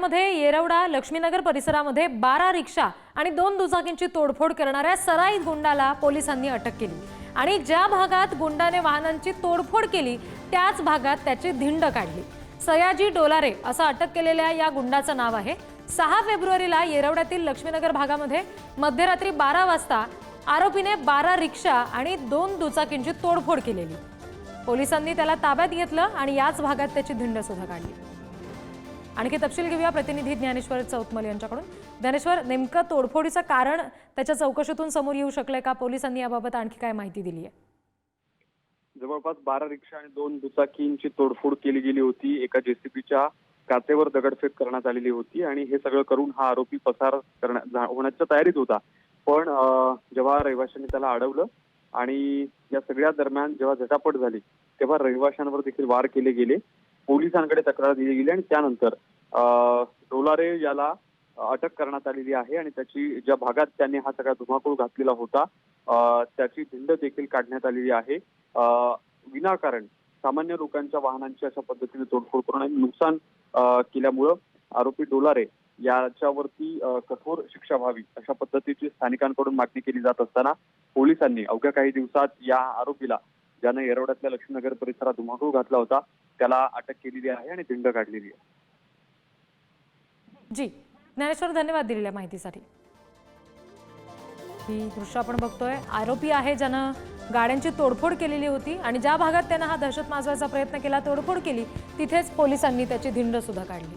ठाण्यामध्ये येरवडा लक्ष्मीनगर परिसरामध्ये बारा रिक्षा आणि दोन दुचाकींची तोडफोड करणाऱ्या सराई गुंडाला पोलिसांनी अटक केली. आणि ज्या भागात गुंडाने वाहनांची तोडफोड केली त्याच भागात त्याची धिंड काढली. सयाजी डोलारे असं अटक केलेल्या या गुंडाचं नाव आहे. सहा फेब्रुवारीला येरवड्यातील लक्ष्मीनगर भागामध्ये मध्यरात्री बारा वाजता आरोपीने बारा रिक्षा आणि दोन दुचाकींची तोडफोड केलेली. पोलिसांनी त्याला ताब्यात घेतलं आणि याच भागात त्याची धिंड सुद्धा काढली. आणखी तपशील घेऊया. प्रतिनिधी ज्ञानेश्वर चौतमल यांच्याकडून. ज्ञानेश्वर नेमकं तोडफोडीचं कारण त्याच्या चौकशीतून समोर येऊ शकलंय का? पोलिसांनी याबाबत आणखी काय माहिती दिली आहे जवळपास बारा रिक्षा आणि दोन दुचाकींची तोडफोड केली गेली होती. एका जेसीबीच्या काचेवर दगडफेक करण्यात आलेली होती आणि हे सगळं करून हा आरोपी पसार करण्या होण्याच्या तयारीत होता. पण जेव्हा रहिवाशांनी त्याला अडवलं आणि या सगळ्या दरम्यान जेव्हा झटापट झाली तेव्हा रहिवाशांवर देखील वार केले गेले. पोलिसांकडे तक्रार दिली गेली आणि त्यानंतर डोलारे याला अटक करण्यात आलेली आहे आणि त्याची ज्या भागात त्यांनी हा सगळा धुमाकूळ घातलेला होता त्याची धिंड देखील काढण्यात आलेली आहे. विनाकारण सामान्य लोकांच्या वाहनांची अशा पद्धतीने तोडफोड करून आणि नुकसान केल्यामुळं आरोपी डोलारे याच्यावरती कठोर शिक्षा व्हावी अशा पद्धतीची स्थानिकांकडून मागणी केली जात असताना पोलिसांनी अवघ्या काही दिवसात या आरोपीला ज्यानं येरवड्यातल्या लक्ष्मीनगर परिसरात धुमाकूळ घातला होता त्याला अटक केलेली आहे आणि धिंड काढलेली आहे. जी ज्ञानेश्वर धन्यवाद दिलेल्या माहितीसाठी. ही दृश्य आपण बघतोय. आरोपी आहे ज्यानं गाड्यांची तोडफोड केलेली होती आणि ज्या भागात त्यानं हा दहशत माजवायचा प्रयत्न केला तोडफोड केली तिथेच पोलिसांनी त्याची धिंड सुद्धा काढली.